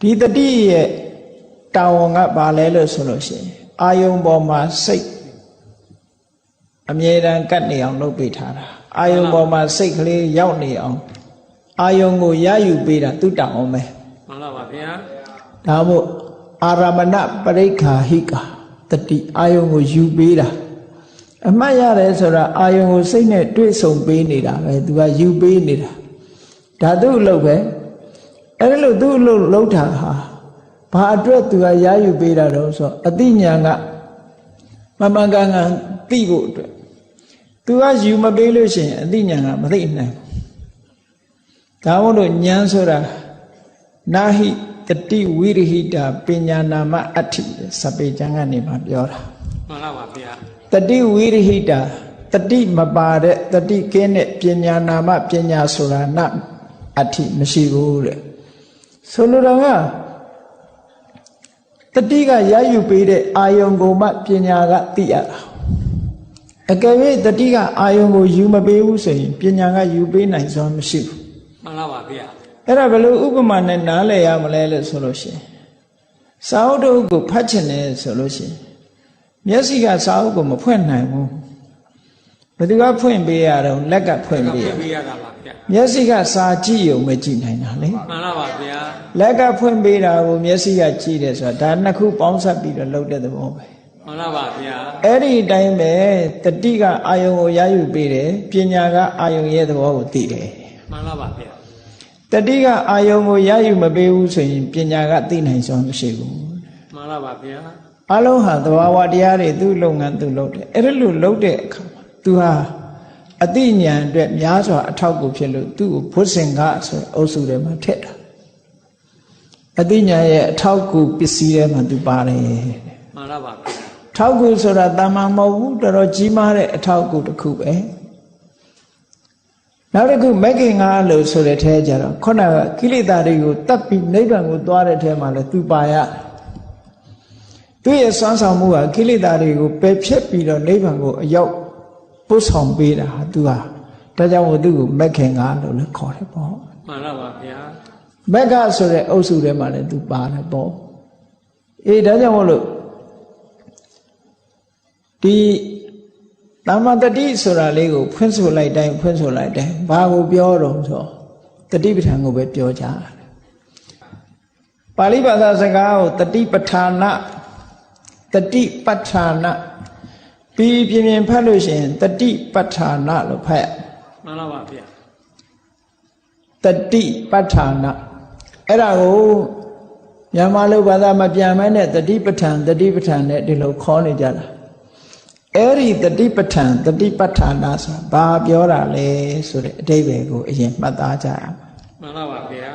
ဒီတတိရဲ့တာဝန်ကဘာလဲလို့ဆိုလို့ရှိရင်အာယုံပေါ်မှာစိတ်အမြဲတမ်းကတ်နေအောင်လုပ်ပေးထားတာအာယုံပေါ်မှာစိတ်ကလေးရောက်နေအောင်အာယုံကိုရယူပေးတာသူတောင်းအောင်ပဲမှန်လားပါဗျာဒါမို့အာရမဏပရိက္ခာဟိကာတတိအာယုံကိုယူပေးတာအမှတ်ရတယ်ဆိုတာအာယုံကိုစိတ်နဲ့တွေ့ဆုံပေးနေတာပဲသူကယူပေးနေတာဒါသူ့အလုပ်ပဲ အဲ့ဒါလို့သူ့အလုပ်လုပ်တာဟာဘာအတွက်သူကရယူပေးတာတော့ဆိုအတိညာကမမှန်ကန်ကန်သိဖို့အတွက်သူကယူမပေးလို့ရှိရင်အတိညာကမသိနိုင်ဘူးဒါမို့လို့ဉာဏ်ဆိုတာနာဟိတတိဝိရဟိတာပညာနာမအဋ္ဌိစပေကျမ်းကနေမှပြောတာမှန်လားပါဗျာတတိဝိရဟိတာတတိမပါတဲ့တတိကင်းတဲ့ပညာနာမပညာဆိုတာနအဋ္ဌိမရှိဘူးတဲ့ ဆိုလိုတာကတတိကရယူပေးတဲ့အာယုံကိုမှပညာကသိရတာအကယ်၍တတိကအာယုံကိုယူမပေးဘူးဆိုရင်ပညာကယူပေးနိုင်စွမ်းမရှိဘူးမှန်လားပါဗျာအဲ့ဒါဘယ်လိုဥပမာနဲ့နားလည်ရမလဲလို့ဆိုလို့ရှိရင်စာအုပ်တုပ်ကိုဖတ်ချင်တယ်ဆိုလို့ရှိရင်မျက်စိကစာအုပ်ကိုမဖွင့်နိုင်ဘူးဘယ်သူကဖွင့်ပေးရတော့လက်ကဖွင့်ပေးရပြပေးရတာပါဗျာ မျက်စိကစာကြည့်ရုံပဲကြည့်နိုင်တာလေမှန်လားပါဗျာလက်ကဖွင့်ပေးတာကိုမျက်စိကကြည့်တယ်ဆိုတာဒါနှစ်ခုပေါင်းစပ်ပြီးတော့လုပ်တဲ့သဘောပဲမှန်လားပါဗျာအဲ့ဒီအတိုင်းပဲတတိကအာယုံကိုရယူပေးတယ်ပညာကအာယုံရဲ့သဘောကိုသိတယ်မှန်လားပါဗျာတတိကအာယုံကိုရယူမပေးဘူးဆိုရင်ပညာကသိနိုင်စွမ်းမရှိဘူးမှန်လားပါဗျာအလုံးဟာသဘာဝတရားတွေသူ့လုပ်ငန်းသူလုပ်တယ်အဲ့ဒါလို့လုပ်တဲ့အခါမှာသူဟာ အတိညာဏ်အတွက်များစွာအထောက်အကူဖြစ်လို့သူ့ကိုဘုဇင်ကဆိုတဲ့အုပ်စုထဲမှာထည့်တာအတိညာဏ်ရဲ့အထောက်အကူပစ္စည်းထဲမှာသူပါတယ်မှန်လားပါဗျာထောက်ကူဆိုတာတာမန်မဟုတ်ဘူးတော်တော်ကြီးမားတဲ့အထောက်အကူတစ်ခုပဲနောက်တစ်ခုမဂ္ဂင်္ဂါလို့ဆိုတဲ့ထဲကျတော့ခုနကကိလေသာတွေကိုတတ်ပြီးနိဗ္ဗာန်ကိုသွားတဲ့ထဲမှာလဲသူပါရသူရဲ့စွမ်းဆောင်မှုကကိလေသာတွေကိုပယ်ဖြတ်ပြီးတော့နိဗ္ဗာန်ကိုအရောက် ပို့ဆောင်ပေးတာဟာသူဟာဒါကြောင့်မို့သူ့ကိုမဂ္ဂင်္ဂါလို့လည်းခေါ်တယ်ပေါ့မှန်လားပါဗျာမက္ကဆိုတဲ့အုပ်စုထဲမှာလည်းသူပါတယ်ပေါ့အေးဒါကြောင့်မို့လို့ဒီတမ္မာတတိဆိုတာလေးကိုဖွင့်ဆိုလိုက်တိုင်းဖွင့်ဆိုလိုက်တိုင်းဘာကိုပြောတော့ဆိုတတိပဋ္ဌာန်ကိုပဲပြောကြတယ်ပါဠိဘာသာစကားကိုတတိပဋ္ဌာနတတိပဋ္ဌာန ပြီးပြင်းပြင်းဖတ်လို့ရှိရင်တတိပဋ္ဌာနလို့ဖတ်ရမှန်လားပါဗျာတတိပဋ္ဌာနအဲ့ဒါကိုမြန်မာလိုဘာသာမပြန်မဲနဲ့တတိပဋ္ဌာန်တတိပဋ္ဌာန်နဲ့ဒီလိုခေါ်နေကြတာအဲ့ဒီတတိပဋ္ဌာန်တတိပဋ္ဌာနဆိုတာဘာပြောတာလဲဆိုတဲ့အဓိပ္ပာယ်ကိုအရင်မှတ်သားကြရအောင်မှန်လားပါဗျာ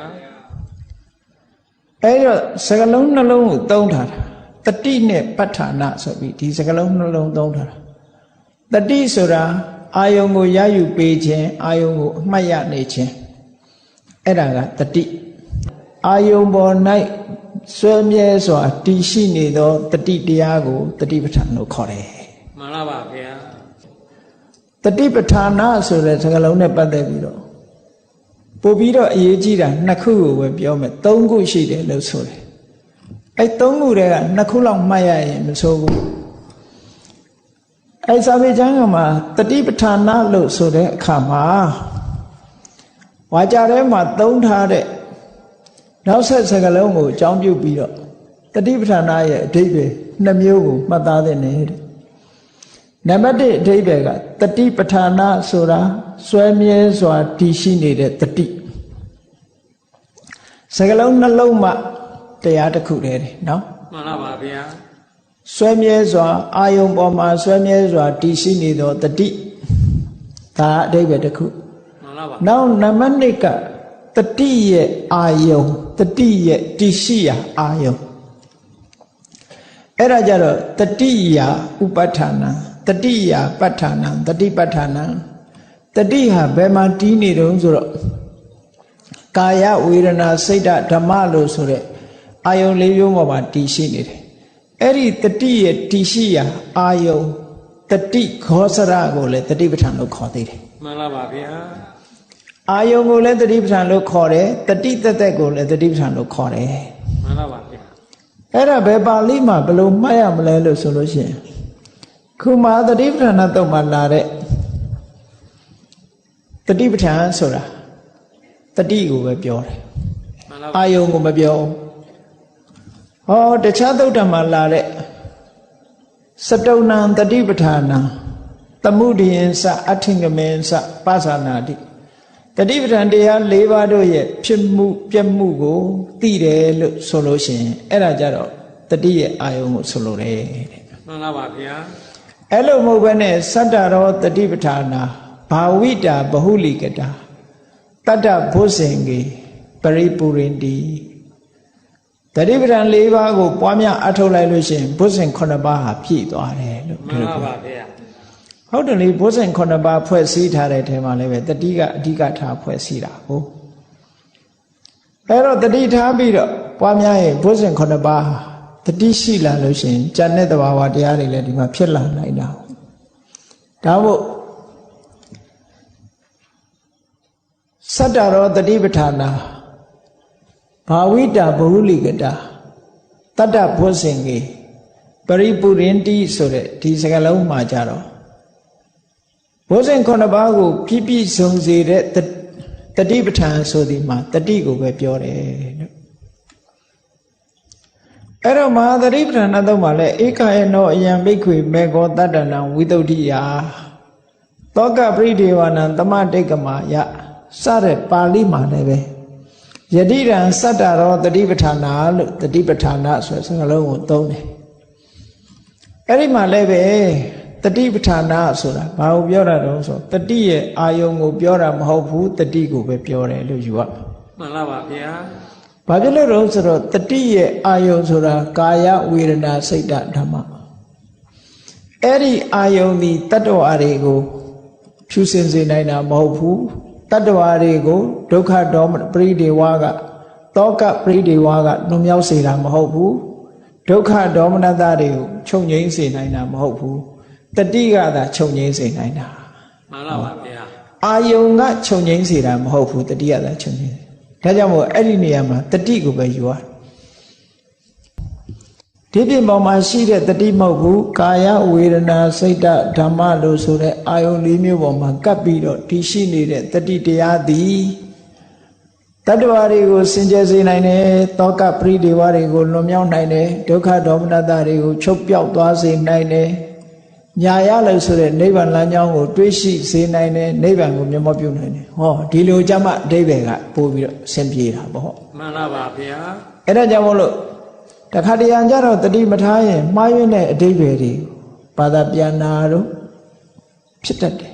အဲ့တော့စကလုံးနှလုံးကိုသုံးထားတာ တတိနဲ့ပဋ္ဌာနဆိုပြီးဒီစကလုံးနှလုံးသုံးထားတာတတိဆိုတာအာယုံကိုရယူပေးခြင်းအာယုံကိုအမှတ်ရနေခြင်းအဲ့ဒါကတတိအာယုံပေါ်၌ဆွဲမြဲစွာတည်ရှိနေသောတတိတရားကိုတတိပဋ္ဌာန်လို့ခေါ်တယ်မှန်လားပါဗျာတတိပဋ္ဌာနဆိုတဲ့စကားလုံးနဲ့ပတ်သက်ပြီးတော့ပို့ပြီးတော့အရေးကြီးတာနှစ်ခုကိုပဲပြောမယ်သုံးခုရှိတယ်လို့ဆိုတယ် အဲသုံးခုတည်းကနှစ်ခုလောက်မှတ်ရရင်မဆိုးဘူးအဲစာပေကျမ်းကမှာတတိပဋ္ဌာနလို့ဆိုတဲ့အခါမှာဝါကြထဲမှာသုံးထားတဲ့နောက်ဆက်စကားလုံးကိုအကြောင်းပြုပြီးတော့တတိပဋ္ဌာနရဲ့အဓိပ္ပာယ်နှစ်မျိုးကိုမှတ်သားသင့်တယ်တဲ့နံပါတ်1အဓိပ္ပာယ်ကတတိပဋ္ဌာနာဆိုတာစွဲမြဲစွာတည်ရှိနေတဲ့တတိစကလုံးနှလုံးမှ တရားတစ်ခုတည်းတယ်နော်မှန်လားပါဗျာစွဲမြဲစွာအာယုံပေါ်မှာစွဲမြဲစွာတည်ရှိနေသောတတိဒါအဓိပ္ပာယ်တစ်ခုမှန်လားပါနောက်နံပါတ်2ကတတိရဲ့အာယုံတတိရဲ့တည်ရှိရာအာယုံအဲ့ဒါကြတော့တတိယာဥပဋ္ဌာဏတတိယာပဋ္ဌာဏတတိပဋ္ဌာဏတတိဟာဘယ်မှာတီးနေတုံးဆိုတော့ကာယဝေဒနာစိတ်ဓာတ်ဓမ္မလို့ဆိုတဲ့ အာယုံလေးမျိုးပေါ်မှာတည်ရှိနေတယ်အဲ့ဒီတတိရဲ့တည်ရှိရာအာယုံတတိခောစရကိုလည်းတတိပဋ္ဌာန်လို့ခေါ်သေးတယ်မှန်လားပါဗျာအာယုံကိုလည်းတတိပဋ္ဌာန်လို့ခေါ်တယ်တတိတသက်ကိုလည်းတတိပဋ္ဌာန်လို့ခေါ်တယ်မှန်လားပါဗျာအဲ့ဒါဘယ်ပါဠိမှာဘယ်လိုမှတ်ရမလဲလို့ဆိုလို့ရှိရင်ခုမာသတိပဋ္ဌာန်တုတ်မှာလာတဲ့တတိပဋ္ဌာန်ဆိုတာတတိကိုပဲပြောတယ်မှန်လားပါအာယုံကိုမပြောဘူး ဟောတခြားသုတ်တံမှာလာတဲ့စတုဏံတတိပဋ္ဌာနံသမှုဒိယံစအထင်ကမေစပါဇာနာတိတတိပဋ္ဌာန်တရား၄ပါးတို့ရဲ့ဖြစ်မှုပြက်မှုကိုသိတယ်လို့ဆိုလို့ရှိရင်အဲ့ဒါကြတော့တတိရဲ့အာယုံကိုဆိုလိုတယ်တဲ့မှန်လားပါဗျာအဲ့လိုမဟုတ်ဘဲနဲ့စတ္တရောတတိပဋ္ဌာနာဘာဝိတာဘဟုလိကတာတတ္တဘုဇင်ကေပရိပူရင်တိ တတိပဋ္ဌာန်၄ပါးကိုပွားများအထုတ်လိုက်လို့ရှိရင်ဘုဇင်9ပါးဟာပြည့်သွားတယ်လို့မှန်လားပါဗျာဟုတ်တယ်လေဘုဇင်9ပါးဖွဲ့စည်းထားတဲ့ထဲမှာလည်းပဲတတိကအဓိကထားဖွဲ့စည်းတာဟုတ်အဲ့တော့တတိထားပြီးတော့ပွားများရင်ဘုဇင်9ပါးဟာတတိရှိလာလို့ရှိရင်ဉာဏ်နဲ့တဘာဝတရားတွေလည်းဒီမှာဖြစ်လာနိုင်တာဟုတ်ဒါမို့စတ္တရောတတိပဋ္ဌာနာ ဘာဝိတာဘဟုလိကတာတတ္တဘုဇင်ကြီးပရိပူရင်တိဆိုတဲ့ဒီစကားလုံးမှာကြတော့ဘုဇင်ခုနှစ်ပါးကိုပြည့်ပြည့်စုံစေတဲ့တတတိပဋ္ဌာန်ဆိုဒီမှာတတိကိုပဲပြောတယ်လို့အဲ့တော့မဟာတတိပဋ္ဌာန်တော့မှာလဲဧကယေနောအယံဘိက္ခွေမေဃောတတ္တနံဝိတုဒ္ဓိယာတောကပရိဒေဝနံတမတိတ်ကမာယစတဲ့ပါဠိမှာလည်းပဲ ယတိရံစတ္တရောတတိပဋ္ဌာနာလို့တတိပဋ္ဌာနာဆိုတဲ့စကားလုံးကိုသုံးတယ်အဲ့ဒီမှာလည်းပဲတတိပဋ္ဌာနာဆိုတာဘာကိုပြောတာတုံးဆိုတတိရဲ့အာယုံကိုပြောတာမဟုတ်ဘူးတတိကိုပဲပြောတယ်လို့ယူရမှာမှန်လားပါဗျာဘာဖြစ်လို့တုံးဆိုတော့တတိရဲ့အာယုံဆိုတာကာယဝေဒနာစိတ်ဓမ္မအဲ့ဒီအာယုံဒီတတ္တဝါတွေကိုဖြူစင်စေနိုင်တာမဟုတ်ဘူး တတ္တဝါတွေကိုဒုက္ခဒေါမပရိဒေဝကတောကပရိဒေဝကလွန်မြောက်စေတာမဟုတ်ဘူးဒုက္ခဒေါမနတတွေကိုချုပ်ငြိမ်းစေနိုင်တာမဟုတ်ဘူးတတိကသာချုပ်ငြိမ်းစေနိုင်တာမှန်လားပါဗျာအာယုံကချုပ်ငြိမ်းစေတာမဟုတ်ဘူးတတိကသာချုပ်ငြိမ်းတယ်ဒါကြောင့်မို့အဲ့ဒီနေရာမှာတတိကိုပဲယူရတယ် ဒီပြင်ပေါ်မှာရှိတဲ့တတိမဟုတ်ဘူးကာယဝေဒနာစိတ်ဓဓမ္မလို့ဆိုတဲ့အာယုံလေးမျိုးပေါ်မှာကပ်ပြီးတော့တည်ရှိနေတဲ့တတိတရားသည်တတ္တဝါတွေကိုစင်ကြယ်စေနိုင်တယ်တောကပရိဒေဝတွေကိုလွန်မြောက်နိုင်တယ်ဒုက္ခဒေါမနတတွေကိုချုပ်ပြောက်သွားစေနိုင်တယ်ညာရလို့ဆိုတဲ့နိဗ္ဗာန်လမ်းကြောင်းကိုတွေးရှိစေနိုင်တယ်နိဗ္ဗာန်ကိုမျက်မှောက်ပြုနိုင်တယ်ဟောဒီလိုကြမှာအဓိပ္ပာယ်ကပို့ပြီးတော့ဆင်ပြေတာပေါ့မှန်လားပါဗျာအဲ့ဒါကြောင့်မို့လို့ တခါတရံကြတော့တတိမထားရင်မှားယွင်းတဲ့အဓိပ္ပာယ်တွေဘာသာပြန်နာတော့ဖြစ်တတ်တယ်